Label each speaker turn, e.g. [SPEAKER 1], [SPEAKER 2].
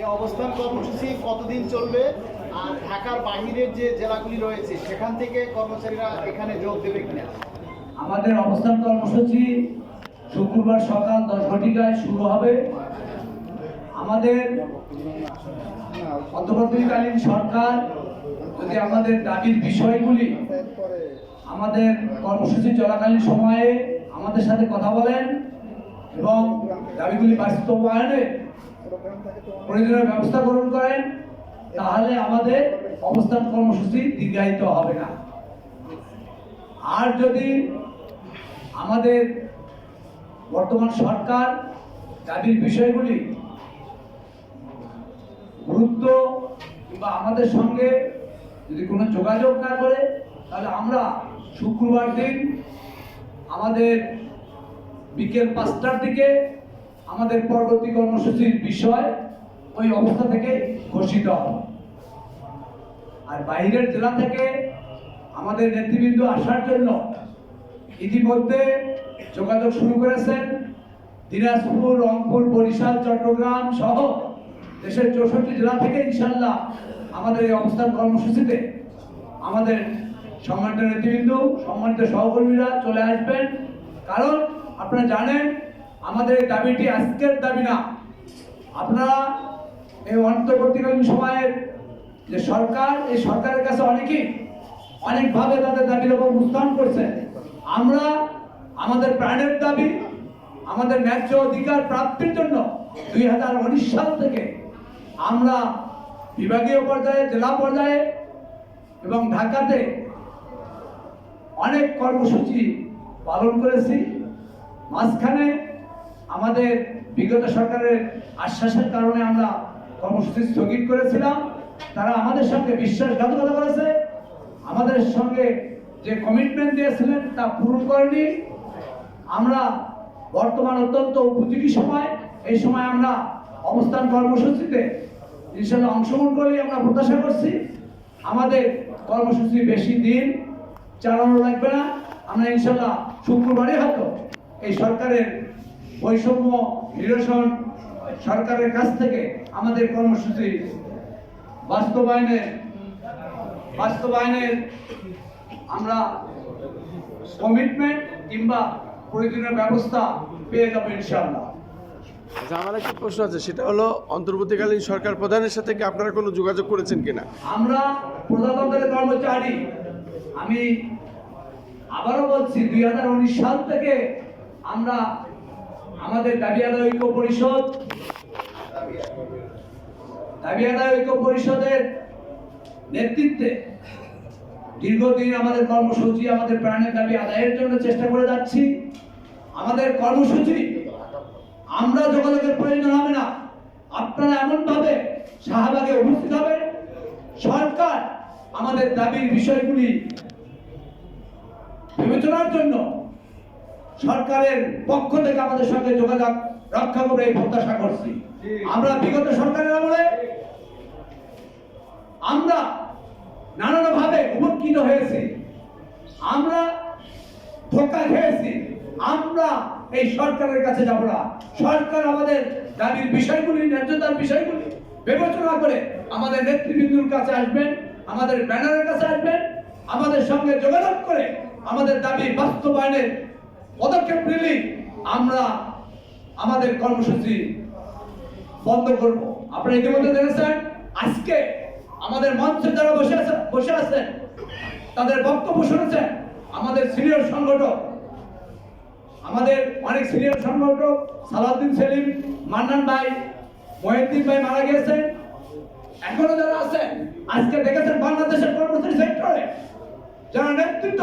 [SPEAKER 1] এই অবস্থান কর্মসূচি কতদিন চলবে? আর ঢাকার বাহিরের যে জেলাগুলি রয়েছে, সেখান থেকে কর্মচারীরা এখানে যোগ দেবে কিনা?
[SPEAKER 2] আমাদের অবস্থান কর্মসূচি শুক্রবার সকাল দশ ঘটিকায় শুরু হবে। আমাদের অন্তর্বর্তীকালীন সরকার, যদি আমাদের দাবির বিষয়গুলি আমাদের কর্মসূচি চলাকালীন সময়ে আমাদের সাথে কথা বলেন এবং দাবিগুলি বাস্তবায়নে প্রয়োজনীয় ব্যবস্থা গ্রহণ করেন, তাহলে আমাদের অবস্থান কর্মসূচি দীর্ঘায়িত হবে না। আর যদি আমাদের বর্তমান সরকার দাবির বিষয়গুলি গুরুত্ব কিংবা আমাদের সঙ্গে যদি কোনো যোগাযোগ না করে, তাহলে আমরা শুক্রবার দিন আমাদের বিকেল পাঁচটার দিকে আমাদের পরবর্তী কর্মসূচির বিষয় ওই অবস্থা থেকে ঘোষিত। আর বাইরের জেলা থেকে আমাদের নেতৃবৃন্দ আসার জন্য ইতিমধ্যে যোগাযোগ শুরু করেছেন দিনাজপুর, রংপুর, বরিশাল, চট্টগ্রাম সহ দেশের চৌষট্টি জেলা থেকে ইনশাল্লাহ আমাদের এই অবস্থান কর্মসূচিতে আমাদের সম্মানিত নেতৃবৃন্দ, সম্মানিত সহকর্মীরা চলে আসবেন। কারণ আপনারা জানেন আমাদের দাবিটি আজকের দাবি না। আপনারা এই অন্তর্বর্তীকালীন সময়ের যে সরকার, এই সরকারের কাছে অনেকেই অনেকভাবে তাদের দাবির উপর উত্থান করছে। আমরা আমাদের প্রাণের দাবি, আমাদের ন্যায্য অধিকার প্রাপ্তির জন্য দুই হাজার উনিশ সাল থেকে আমরা বিভাগীয় পর্যায়ে, জেলা পর্যায়ে এবং ঢাকাতে অনেক কর্মসূচি পালন করেছি। মাঝখানে আমাদের বিগত সরকারের আশ্বাসের কারণে আমরা কর্মসূচি স্থগিত করেছিলাম। তারা আমাদের সঙ্গে বিশ্বাসঘাতকতা করেছে। আমাদের সঙ্গে যে কমিটমেন্ট দিয়েছিলেন তা পূরণ করেনি। আমরা বর্তমান অত্যন্ত উপযোগী সময়। এই সময় আমরা অবস্থান কর্মসূচিতে ইনশাল্লাহ অংশগ্রহণ করেই আমরা প্রত্যাশা করছি। আমাদের কর্মসূচি বেশি দিন চালানো লাগবে না। আমরা ইনশাল্লাহ শুক্রবারে হয়তো এই সরকারের বৈষম্য নিরসন সরকারের কাছ থেকে আমাদের কর্মসূচি বাস্তবায়নের বাস্তবায়নের আমরা কমিটমেন্ট কিংবা প্রয়োজনীয় ব্যবস্থা পেয়ে যাব ইনশাআল্লাহ।
[SPEAKER 3] আচ্ছা আমার একটা প্রশ্ন আছে সেটা হলো অন্তর্বর্তীকালীন সরকার প্রধানের সাথে কি আপনারা কোনো যোগাযোগ করেছেন কিনা?
[SPEAKER 2] আমরা প্রজাতন্ত্রের কর্মচারী। আমি আবারও বলছি দুই হাজার উনিশ সাল থেকে আমরা আমাদের দাবি আদায় ঐক্য পরিষদ, দাবি আদায় ঐক্য পরিষদের নেতৃত্বে দীর্ঘদিন আমাদের কর্মসূচি, আমাদের প্রাণের দাবি আদায়ের জন্য চেষ্টা করে যাচ্ছি। আমাদের কর্মসূচি আমরা যোগাযোগের প্রয়োজন হবে না। আপনারা এমন ভাবে শাহবাগে উপস্থিত হবেন। সরকার আমাদের দাবির বিষয়গুলি বিবেচনার জন্য সরকারের পক্ষ থেকে আমাদের সঙ্গে যোগাযোগ রক্ষা করে এই প্রত্যাশা করছি। আমরা বিগত সরকারের আমলে আমরা নানানভাবে উপকৃত হয়েছি। আমরা ধোকা খেয়েছি। আমরা এই সরকারের কাছে যাব না। সরকার আমাদের দাবির বিষয়গুলি, ন্যায্যতার বিষয়গুলি বিবেচনা করে আমাদের নেতৃবৃন্দুর কাছে আসবেন, আমাদের ব্যানারের কাছে আসবেন, আমাদের সঙ্গে যোগাযোগ করে আমাদের দাবি বাস্তবায়নের পদক্ষেপ নিলেই আমরা আমাদের কর্মসূচি বন্ধ করব। আপনারা ইতিমধ্যে জেনেছেন, আজকে আমাদের মঞ্চে যারা বসে আছে, বসে আছেন, তাদের বক্তব্য শুনেছেন আমাদের সিনিয়র সংগঠক। আমাদের অনেক সিনিয়র সংগঠক, সালাউদ্দিন সেলিম, মান্নান ভাই, মহিউদ্দিন ভাই মারা গিয়েছেন এখনও যারা আছেন, আজকে দেখেছেন বাংলাদেশের কর্মচারী সেক্টরে যারা নেতৃত্ব